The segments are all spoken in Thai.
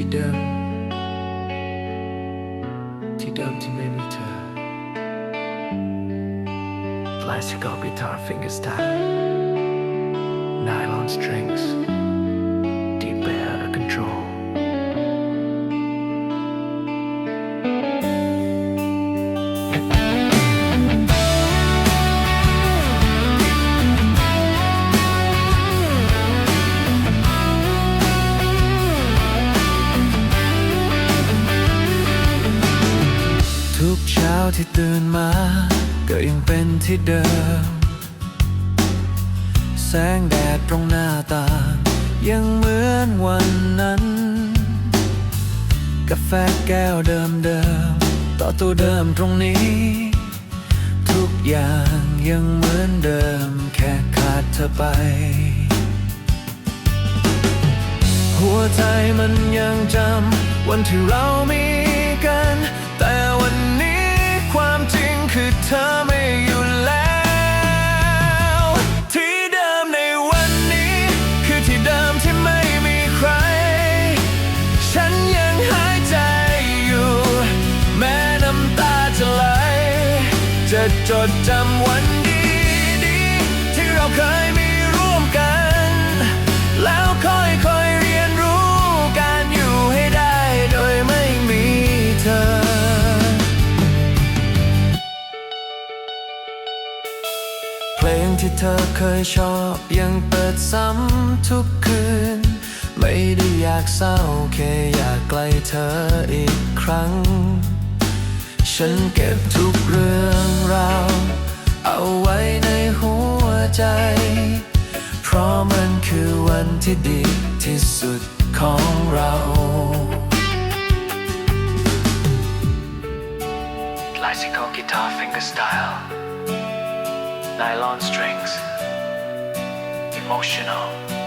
Tidam Tidam Timemita Classical guitar fingerstyle Nylon string. ทุกเช้าที่ตื่นมา ก็ยังเป็นที่เดิม แสงแดดตรงหน้าต่างยังเหมือนวันนั้น กาแฟแก้วเดิมเดิมๆต่อตัวเดิมตรงนี้ ทุกอย่างยังเหมือนเดิมแค่ขาดเธอไป หัวใจมันยังจำวันที่เรามีกัน แต่วัน ธอไม่อยู่แล้ว ที่เดิมในวันนี้ คือที่เดิมที่ไม่มีใคร ฉันยังหายใจอยู่ แม้น้ำตาจะไหล จะจดจำวันดีดีๆที่เราเคยมี เพลงที่เธอเคยชอบยังเปิดซ้ำทุกคืน ไม่ได้อยากเศร้าแค่อยากใกล้เธออีกครั้ง ฉันเก็บทุกเรื่องราวเอาไว้ในหัวใจ เพราะมันคือวันที่ดีที่สุดของเรา Classical guitar fingerstyle Nylon strings. Emotional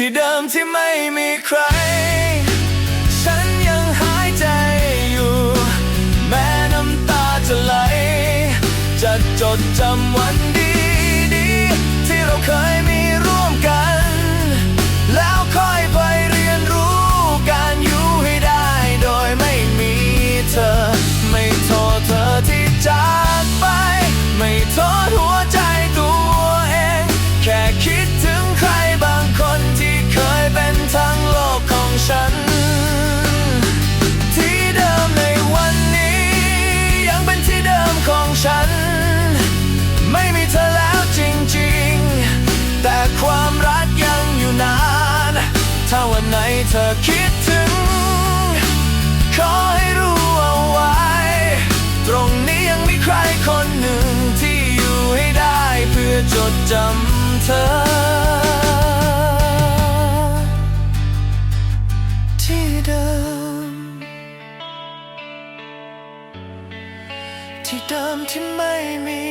ที่เดิมที่ไม่มีใคร ฉันยังหายใจอยู่ แม้น้ำตาจะไหล จะจดจำวัน วันไหนเธอคิดถึง ขอให้รู้เอาไว้ ตรงนี้ยังมีใครคนหนึ่งที่อยู่ให้ได้เพื่อจดจำเธอ ที่เดิม ที่เดิมที่ไม่มี